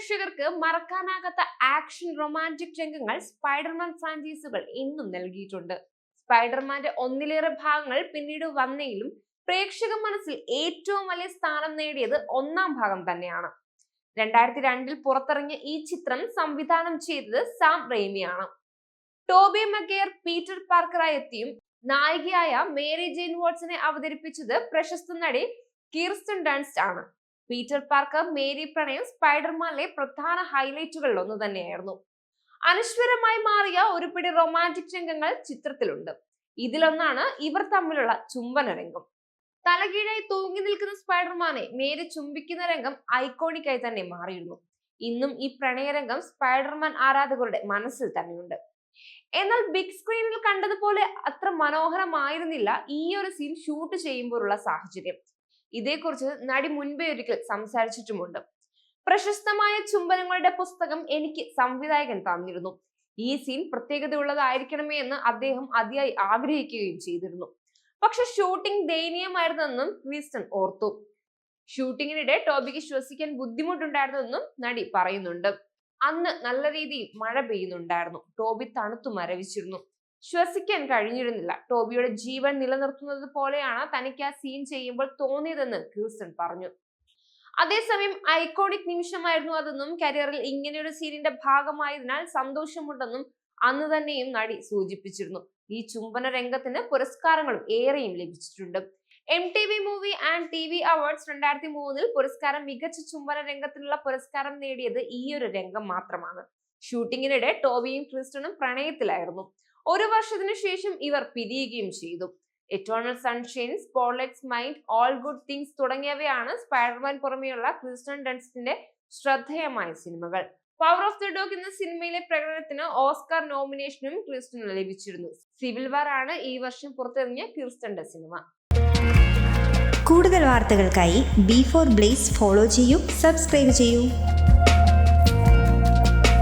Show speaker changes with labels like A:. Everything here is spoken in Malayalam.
A: പ്രേക്ഷകർക്ക് മറക്കാനാകാത്ത ആക്ഷൻ റൊമാന്റിക് രംഗങ്ങൾ സ്പൈഡർമാൻ ഫ്രാഞ്ചൈസുകൾ ഇന്നും നൽകിയിട്ടുണ്ട്. സ്പൈഡർമാന്റെ ഒന്നിലേറെ ഭാഗങ്ങൾ പിന്നീട് വന്നെങ്കിലും പ്രേക്ഷക മനസ്സിൽ ഏറ്റവും വലിയ സ്ഥാനം നേടിയത് ഒന്നാം ഭാഗം തന്നെയാണ്. രണ്ടായിരത്തി രണ്ടിൽ പുറത്തിറങ്ങിയ ഈ ചിത്രം സംവിധാനം ചെയ്തത് സാം റെയ്മിയാണ്. ടോബി മഗെയർ പീറ്റർ പാർക്കറായി എത്തിയും നായികയായ മേരി ജെയിൻ വാട്സനെ അവതരിപ്പിച്ചത് പ്രശസ്ത നടി കീർസ്റ്റൻ ഡാൻസ് ആണ്. പീറ്റർ പാർക്കർ മേരി പ്രണയം സ്പൈഡർമാനിലെ പ്രധാന ഹൈലൈറ്റുകളിൽ ഒന്ന് തന്നെയായിരുന്നു. അനശ്വരമായി മാറിയ ഒരു പിടി റൊമാന്റിക് രംഗങ്ങൾ ചിത്രത്തിലുണ്ട്. ഇതിലൊന്നാണ് ഇവർ തമ്മിലുള്ള ചുംബന രംഗം തലകീഴായി തൂങ്ങി നിൽക്കുന്ന സ്പൈഡർമാനെ മേരി ചുംബിക്കുന്ന രംഗം ഐക്കോണിക്കായി തന്നെ മാറിയിരുന്നു. ഇന്നും ഈ പ്രണയരംഗം സ്പൈഡർമാൻ ആരാധകരുടെ മനസ്സിൽ തന്നെയുണ്ട്. എന്നാൽ ബിഗ് സ്ക്രീനിൽ കണ്ടതുപോലെ അത്ര മനോഹരമായിരുന്നില്ല ഈ ഒരു സീൻ ഷൂട്ട് ചെയ്യുമ്പോഴുള്ള സാഹചര്യം. ഇതേക്കുറിച്ച് നടി മുൻപേ ഒരിക്കൽ സംസാരിച്ചിട്ടുമുണ്ട്. പ്രശസ്തമായ ചുംബനങ്ങളുടെ പുസ്തകം എനിക്ക് സംവിധായകൻ തന്നിരുന്നു. ഈ സീൻ പ്രത്യേകതയുള്ളതായിരിക്കണമേ എന്ന് അദ്ദേഹം അതിയായി ആഗ്രഹിക്കുകയും ചെയ്തിരുന്നു. പക്ഷെ ഷൂട്ടിംഗ് ദയനീയമായിരുന്നെന്നും ക്രിസ്റ്റൻ ഓർത്തു. ഷൂട്ടിങ്ങിനിടെ ടോബിക്ക് ശ്വസിക്കാൻ ബുദ്ധിമുട്ടുണ്ടായിരുന്നെന്നും നടി പറയുന്നുണ്ട്. അന്ന് നല്ല രീതിയിൽ മഴ പെയ്യുന്നുണ്ടായിരുന്നു. ടോബി തണുത്തു മരവിച്ചിരുന്നു. ശ്വസിക്കാൻ കഴിഞ്ഞിരുന്നില്ല. ടോബിയുടെ ജീവൻ നിലനിർത്തുന്നത് പോലെയാണ് തനിക്ക് ആ സീൻ ചെയ്യുമ്പോൾ തോന്നിയതെന്ന് ക്രിസ്റ്റൻ പറഞ്ഞു. അതേസമയം ഐക്കോണിക് നിമിഷമായിരുന്നു അതെന്നും കരിയറിൽ ഇങ്ങനെയൊരു സീനിന്റെ ഭാഗമായതിനാൽ സന്തോഷമുണ്ടെന്നും അന്ന് തന്നെയും നടി സൂചിപ്പിച്ചിരുന്നു. ഈ ചുംബന രംഗത്തിന് പുരസ്കാരങ്ങളും ഏറെയും ലഭിച്ചിട്ടുണ്ട്. M T V movie and T V awards രണ്ടായിരത്തി മൂന്നിൽ പുരസ്കാരം മികച്ച ചുംബന രംഗത്തിനുള്ള പുരസ്കാരം നേടിയത് ഈ ഒരു രംഗം മാത്രമാണ്. ഷൂട്ടിങ്ങിനിടെ ടോബിയും ക്രിസ്റ്റനും പ്രണയത്തിലായിരുന്നു. ഒരു വർഷത്തിനു ശേഷം ഇവർ പിരിയുകയും ചെയ്തു. Eternal sunshine spotless mind all good things തുടങ്ങിയവയാണ് സ്പൈഡർമാൻ പുറമെയുള്ള ക്രിസ്റ്റൻ ഡൻസിന്റെ ശ്രദ്ധേയമായ സിനിമകൾ. പവർ ഓഫ് ദി ഡോഗ് എന്ന സിനിമയിലെ പ്രകടനത്തിന് ഓസ്കാർ നോമിനേഷനും ക്രിസ്റ്റന് ലഭിച്ചിരുന്നു. സിവിൽ വാർ ആണ് ഈ വർഷം പുറത്തിറങ്ങിയ ക്രിസ്റ്റന്റെ സിനിമ.
B: കൂടുതൽ വാർത്തകൾക്കായി ബി ഫോർ ബ്ലേസ് ഫോളോ ചെയ്യൂ സബ്സ്ക്രൈബ് ചെയ്യൂ.